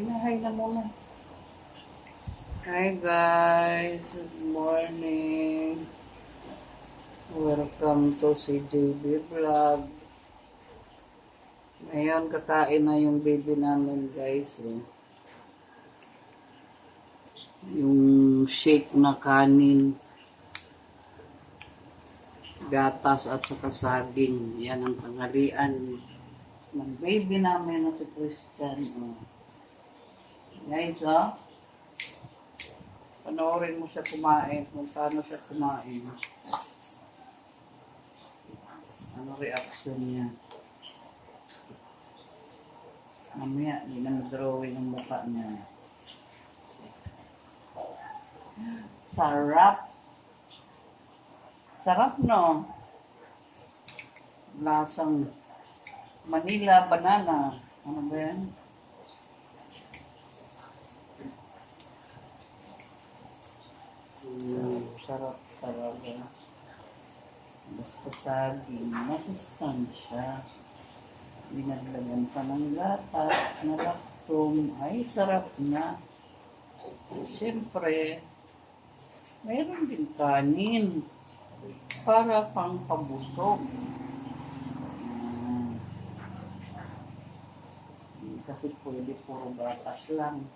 Hinahay na muna. Hi guys, good morning. Welcome to CJB Vlog. Ngayon kakain na yung baby namin guys. Eh. Yung shake na kanin. Gatas at saka saging. Yan ang tanghalian ng baby namin na si Christian. Oh. Guys, oh. Panoorin mo siya kumain, kung paano siya kumain. Ano reaction niya? Mamaya, hindi na drawing ang mukha niya. Sarap. Sarap, no? Lasang Manila banana. Ano ba yan? Mm, sarap talaga. Basta saging, masustansya. Binaglagan pa ng gatas, na lactum, ay sarap na. Siyempre, mayroon din kanin para pang pabusog. Mm. Hindi Kasi pwede puro gatas lang.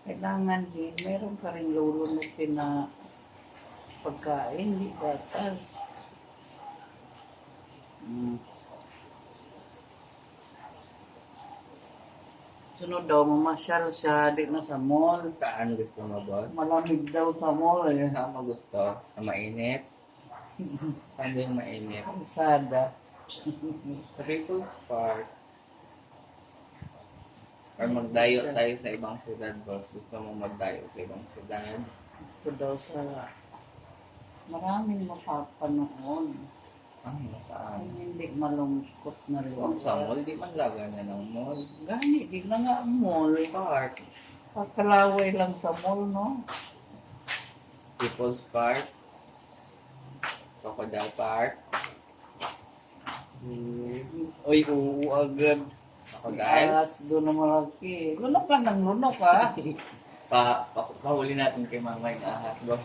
Kailangan din, meron ka rin lulunutin na pagkain, di gatas. Mm. Sunod daw, mamasyal siya, di na sa mall. Saan gusto mo, boss? Malamig daw sa mall eh. Saan mo gusto? Sa mainit? Saan yung mainit? Kalsada. Sa People's Park. Or magdayo tayo sa ibang syudad, boss. Gusto mo magdayo sa ibang syudad? Sa... Maraming mapapanood. Ah, saan? Ang hindi malungkot na rin. Huwag sa mall, di man laga na ng mall. Gani, di na nga ang mall. Park. Pagkalaway lang sa mall, no? People's Park. Crocodile Park. Uy, oo, agad. Crocodile. Ahas, doon na malaki. Lunok lang ng lunok, ha? Pa, pa, pahuli natin kay Mama yung ahas, boss.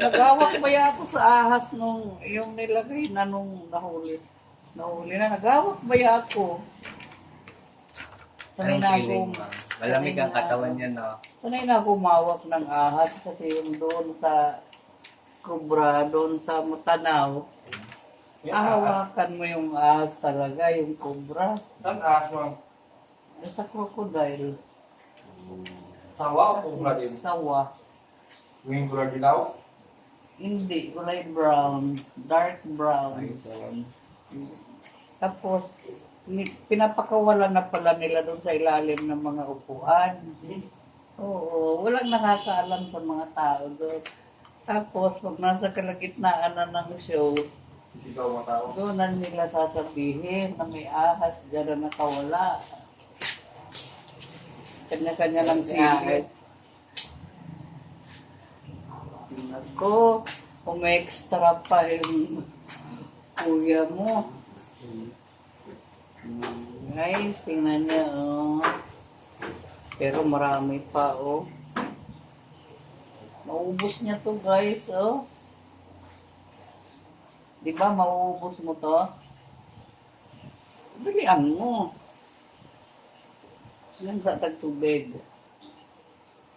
Nagawak ba ako sa ahas nung yung nilagay na nung nahuli? Nahuli na, nagawak ba ako? Sanay Anong na feeling, ako, ma'am? Malamig ang katawan niya, no? sanay na ako umawak ng ahas kasi yung doon sa kubra, doon sa Mutanaw, ahawakan mo yung ahas talaga, yung kubra. Saan ahas mo? Sa crocodile, Sawa o kubra din? sawa. Wing kubra dilaw? Hindi, kulay brown, dark brown. Tapos, ni- pinapakawalan na pala nila doon sa ilalim ng mga upuan. Oo, walang nakakaalam sa mga tao doon. Tapos, pag nasa kalagitnaan na ng show, Hindi daw matao. doon nila sasabihin na may ahas dyan na nakawala. Kanya-kanya lang silid. Ako, kung may extra pa yung kuya mo. Guys, tingnan niya, oh. Pero marami pa, oh. Maubos niya to, guys, oh. Di ba, mauubos mo to? Bilian mo. Yan sa tagtubig.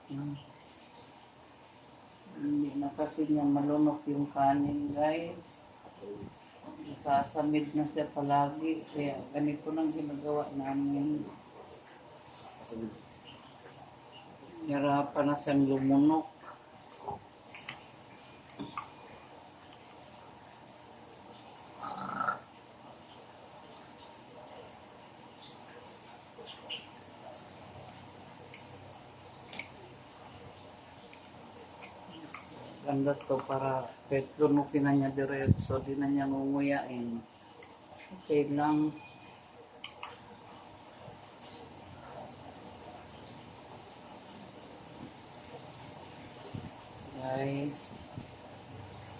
Hmm. Hindi na kasi niya malunok yung kanin, guys. Nasasamid na siya palagi. Kaya ganito nang ginagawa namin. Hirapan na siyang lumunok. Ganda to para kahit lunukin na niya diretso, di na niya ngunguyain. Okay lang. Guys,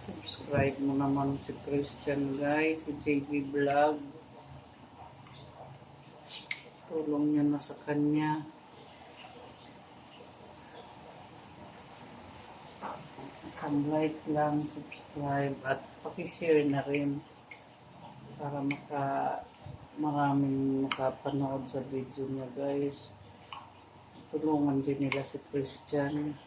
subscribe mo naman si Christian guys, si JB Vlog. Tulong niyo na sa kanya. Pang-like lang, subscribe, at pakishare na rin para maka maraming makapanood sa video niya guys. Tulungan din nila si Christian.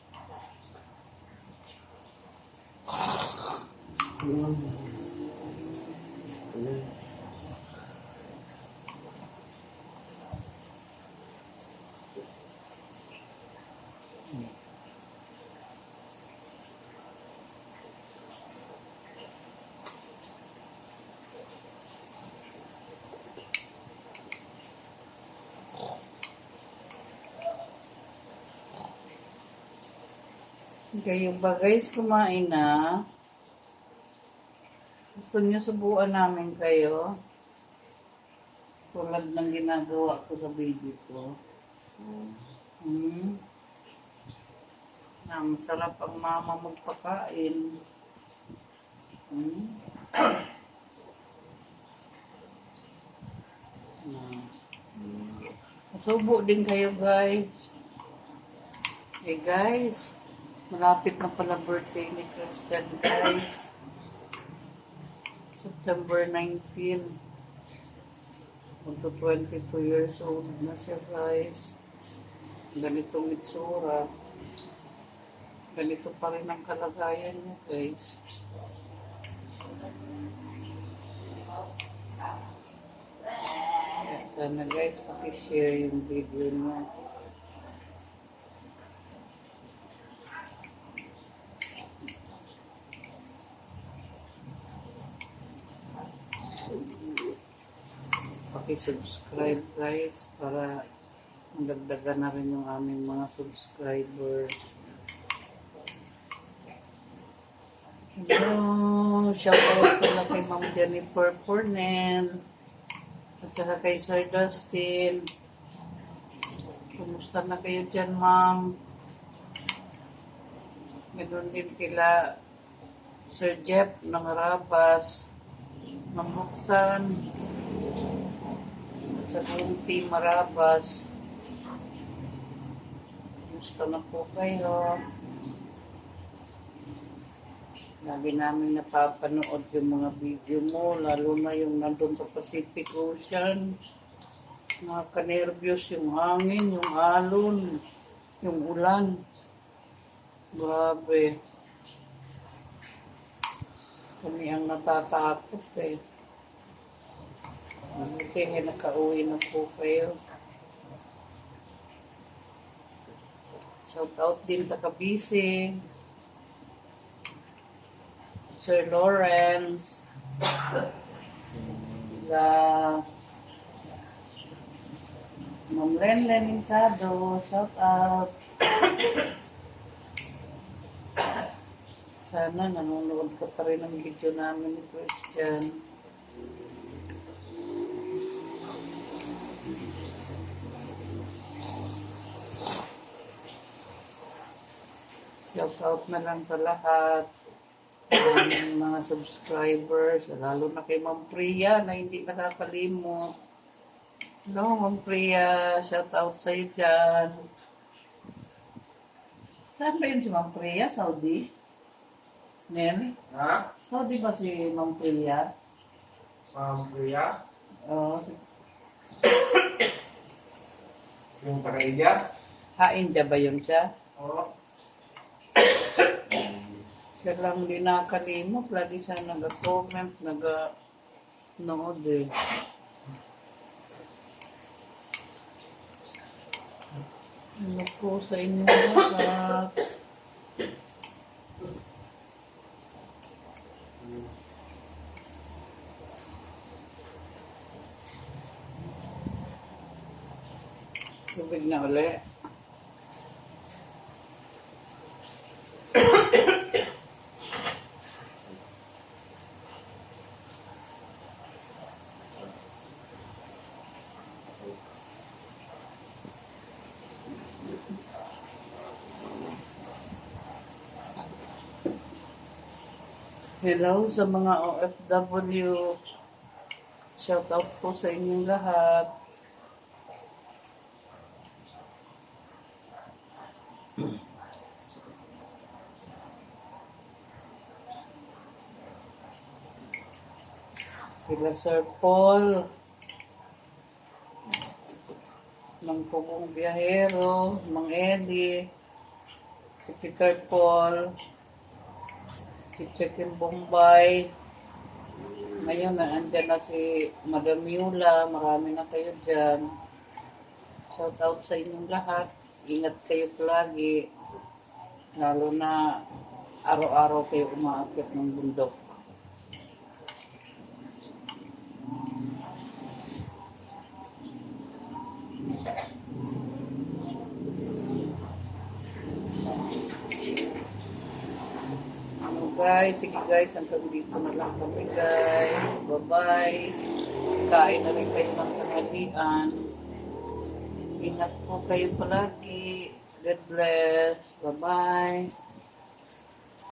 Kayo ba guys, kumain na? Gusto niyo subuan namin kayo? Tulad ng ginagawa ko sa video ko. Hmm. Na, masarap ang mama magpakain. Hmm. Subo din kayo guys. Hey guys, malapit na pala birthday ni Christian guys. September 19. Magto 22 years old na siya guys. Ganitong itsura. Ganito pa rin ang kalagayan niya guys. Sana guys, pakishare yung video niya. Paki-subscribe guys para magdagdagan na rin yung aming mga subscriber. Hello! Shout out pala kay Ma'am Jennifer Cornell at saka kay Sir Dustin. Kumusta na kayo dyan, Ma'am? Meron din kila Sir Jeff ng Rabas, Ma'am sa team Marabas. Gusto na po kayo. Lagi namin napapanood yung mga video mo, lalo na yung nandun sa Pacific Ocean. Nakaka-nervyos yung hangin, yung alon, yung ulan. Grabe. Kami ang natatakot eh. Nga nakauwi na po kayo. Shout out din sa Kabisi. Sir Lawrence. Sila Ma'am Lenlen Lincado. Shout out. Sana nanonood ka pa rin ng video namin ni Christian. Shout out na lang sa lahat ng mga subscribers, lalo na kay Ma'am Priya na hindi nakakalimot. Hello, Ma'am Priya. Shout out sa iyo dyan. Saan ba yun si Ma'am Priya? Saudi? Nel? Ha? Saudi ba si Ma'am Priya? Ma'am Priya? Oo. Yung taga-India? ha, India ba yun siya? Oo. Siya lang di nakakalimot. Lagi siya nag-comment, nag-nood eh. Ano po sa inyo lahat? Tubig na uli. Hello sa mga OFW. Shout out po sa inyong lahat. Kila Sir Paul ng Pugong Biyahero, Mang Eli, si Peter Paul, si Pekin Bombay. Ngayon, na andyan na si Madam Yula, marami na kayo dyan. Shout out sa inyong lahat. Ingat kayo palagi. Lalo na araw-araw kayo umaakit ng bundok. Guys, sige guys, hanggang dito na lang kami guys. Bye-bye. Kain na rin kayo ng tanghalian. Ingat po kayo palagi. God bless. Bye-bye.